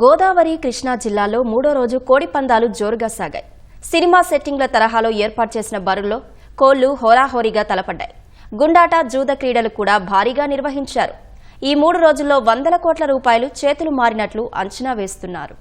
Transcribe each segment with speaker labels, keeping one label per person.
Speaker 1: గోదావరి కృష్ణా జిల్లాలో మూడో రోజు కోడి పందాలు జోరుగా సాగాయి. సినిమా సెట్టింగ్ల తరహాలో ఏర్పాటు చేసిన బరుల్లో కోళ్ళు హోరాహోరీగా తలపడ్డాయి. గుండాట జూద క్రీడలు కూడా భారీగా నిర్వహించారు. ఈ మూడు రోజుల్లో వందల కోట్ల రూపాయలు చేతులు మారినట్లు అంచనా వేస్తున్నారు.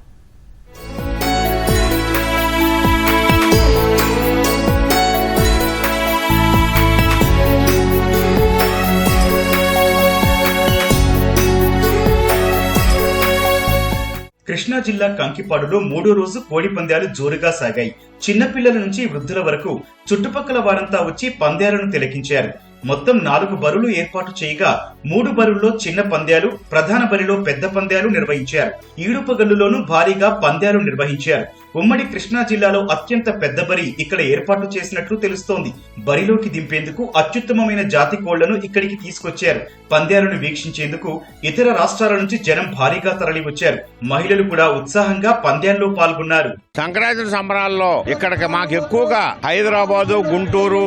Speaker 2: కృష్ణా జిల్లా కంకిపాడులో మూడో రోజు కోడి పందాలు జోరుగా సాగాయి. చిన్నపిల్లల నుంచి వృద్ధుల వరకు చుట్టుపక్కల వారంతా వచ్చి పందాలను తిలకించారు. మొత్తం నాలుగు బరులు ఏర్పాటు చేయగా మూడు బరుల్లో చిన్న పందాలు ప్రధాన బరిలో పెద్ద పందాలు నిర్వహించారు. ఈడుపగల్లులోనూ భారీగా పందాలు నిర్వహించారు. ఉమ్మడి కృష్ణా జిల్లాలో అత్యంత పెద్ద బరి ఇక్కడ ఏర్పాటు చేసినట్లు తెలుస్తోంది. బరిలోకి దింపేందుకు అత్యుత్తమమైన జాతి కోళ్ళను ఇక్కడికి తీసుకొచ్చారు. పందేలను వీక్షించేందుకు ఇతర రాష్ట్రాల నుంచి జనం భారీగా తరలి వచ్చారు మహిళలు కూడా ఉత్సాహంగా పందేల్లో పాల్గొన్నారు.
Speaker 3: సంక్రాంతి సంబరాల్లో ఇక్కడికి మాకు ఎక్కువగా హైదరాబాదు గుంటూరు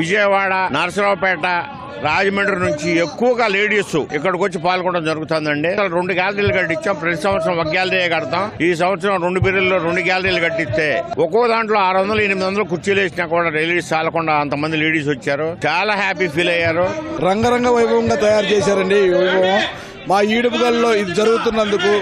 Speaker 3: విజయవాడ నరసరావుపేట రాజమండ్రి నుంచి ఎక్కువగా లేడీస్ ఇక్కడికి వచ్చి పాల్గొనడం జరుగుతుందండి. రెండు గ్యాలరీలు కట్టించాం. ప్రతి సంవత్సరం ఒక గ్యాలరీ కడతాం. ఈ సంవత్సరం రెండు బిర్రెల్లో రెండు గ్యాలరీలు కట్టిస్తే ఒక్కో దాంట్లో ఆరు వందలు ఎనిమిది వందలు కుర్చీలు వేసినా కూడా లేడీస్ చాలకుండా అంతమంది లేడీస్ వచ్చారు. చాలా హ్యాపీ ఫీల్ అయ్యారు.
Speaker 4: రంగరంగ వైభవంగా తయారు చేశారండి ఈ వైభవం. మా ఈడుపుగల్లో ఇది జరుగుతున్నందుకు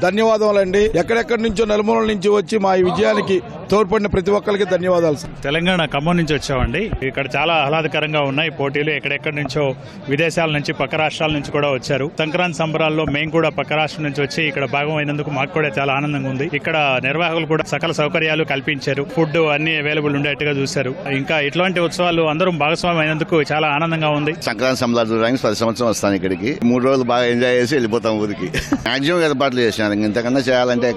Speaker 4: ధన్యవాదములండి. ఎక్కడెక్కడి నుంచో నలుమూలల నుంచి వచ్చి మా ఈ విజయానికి తోడ్పడిన ప్రతి ఒక్కరికి ధన్యవాదాలు సార్.
Speaker 5: తెలంగాణ ఖమ్మం నుంచి వచ్చామండి. ఇక్కడ చాలా ఆహ్లాదకరంగా ఉన్నాయి. పోటీలు ఎక్కడెక్కడి నుంచో విదేశాల నుంచి పక్క రాష్ట్రాల నుంచి కూడా వచ్చారు. సంక్రాంతి సంబరాల్లో మేము కూడా పక్క రాష్ట్రం నుంచి వచ్చి ఇక్కడ భాగం అయినందుకు మాకు కూడా చాలా ఆనందంగా ఉంది. ఇక్కడ నిర్వాహకులు కూడా సకల సౌకర్యాలు కల్పించారు. ఫుడ్ అన్ని అవైలబుల్ ఉండేట్టుగా చూశారు. ఇంకా ఇట్లాంటి ఉత్సవాలు అందరం భాగస్వామ్యం అయినందుకు చాలా ఆనందంగా ఉంది.
Speaker 6: సంక్రాంతి సంబరాలు చూడడానికి పది సంవత్సరం వస్తాను ఇక్కడికి. మూడు రోజులు బాగా ఎంజాయ్ చేసి వెళ్ళిపోతాం ఊరికి. మాక్సిమం ఏర్పాట్లు చేసినారు. ఇంతకన్నా చేయాలంటే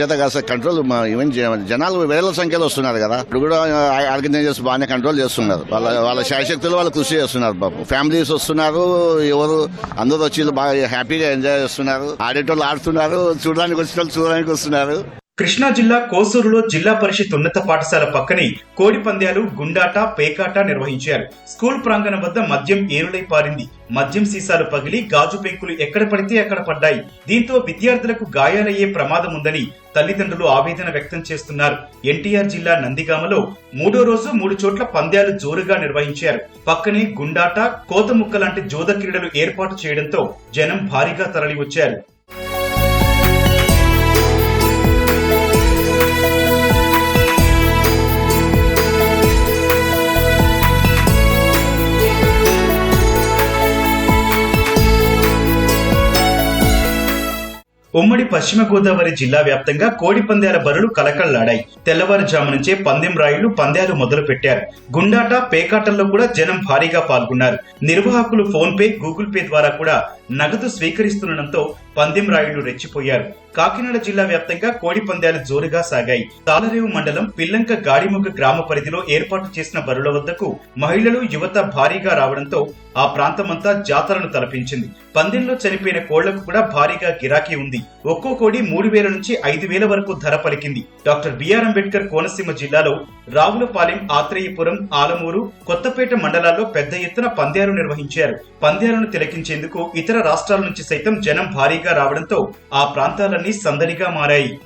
Speaker 6: చేత కాస్త కంట్రోల్ ఈవెన్ జనాలు వేల సంఖ్యలో వస్తున్నారు కదా. ఇప్పుడు కూడా ఆర్గనైజర్స్ బాగానే కంట్రోల్ చేస్తున్నారు. వాళ్ళ వాళ్ళ శాయశక్తులు వాళ్ళు కృషి చేస్తున్నారు బాబు. ఫ్యామిలీస్ వస్తున్నారు ఎవరు అందరూ వచ్చి బాగా హ్యాపీగా ఎంజాయ్ చేస్తున్నారు. ఆడేటోళ్ళు ఆడుతున్నారు చూడడానికి వచ్చిన వాళ్ళు చూడడానికి వస్తున్నారు.
Speaker 2: కృష్ణా జిల్లా కోసూరులో జిల్లా పరిషత్ ఉన్నత పాఠశాల పక్కనే కోడి పందాలు గుండాట పేకాట నిర్వహించారు. స్కూల్ ప్రాంగణం వద్ద మద్యం ఏరులై పారింది. మద్యం సీసాలు పగిలి గాజు పెంకులు ఎక్కడ పడితే అక్కడ పడ్డాయి. దీంతో విద్యార్థులకు గాయాలయ్యే ప్రమాదం ఉందని తల్లిదండ్రులు ఆవేదన వ్యక్తం చేస్తున్నారు. ఎన్టీఆర్ జిల్లా నందిగామలో మూడో రోజు మూడు చోట్ల పందాలు జోరుగా నిర్వహించారు. పక్కనే గుండాట కోతముక్క లాంటి జోద క్రీడలు ఏర్పాటు చేయడంతో జనం భారీగా తరలి ఉమ్మడి పశ్చిమ గోదావరి జిల్లా వ్యాప్తంగా కోడి పందాల బరులు కలకళ్ళాడాయి తెల్లవారుజాము నుంచే పందెం రాయుళ్ళు పందాలు మొదలు పెట్టారు గుండాట పేకాటల్లో కూడా జనం భారీగా పాల్గొన్నారు. నిర్వాహకులు ఫోన్ పే గూగుల్ పే ద్వారా కూడా నగదు స్వీకరిస్తుండటంతో పందెం రాయుడు రెచ్చిపోయారు. కాకినాడ జిల్లా వ్యాప్తంగా కోడి పందాలు జోరుగా సాగాయి. తాళరేవు మండలం పిల్లంక గాడిముగ గ్రామ పరిధిలో ఏర్పాటు చేసిన బరుల వద్దకు మహిళలు యువత భారీగా రావడంతో ఆ ప్రాంతమంతా జాతరను తలపించింది. పందెంలో చనిపోయిన కోళ్ళకు కూడా భారీగా గిరాకీ ఉంది. ఒక్కో కోడి మూడు వేల నుంచి ఐదు వేల వరకు ధర పలికింది. డాక్టర్ బిఆర్ అంబేద్కర్ కోనసీమ జిల్లాలో రావులపాలెం ఆత్రేయపురం ఆలమూరు కొత్తపేట మండలాల్లో పెద్ద ఎత్తున పందేలు నిర్వహించారు. పందేలను తిలకించేందుకు ఇతర రాష్ట్రాల నుంచి సైతం జనం భారీగా రావడంతో ఆ ప్రాంతాలన్నీ సందడిగా మారాయి.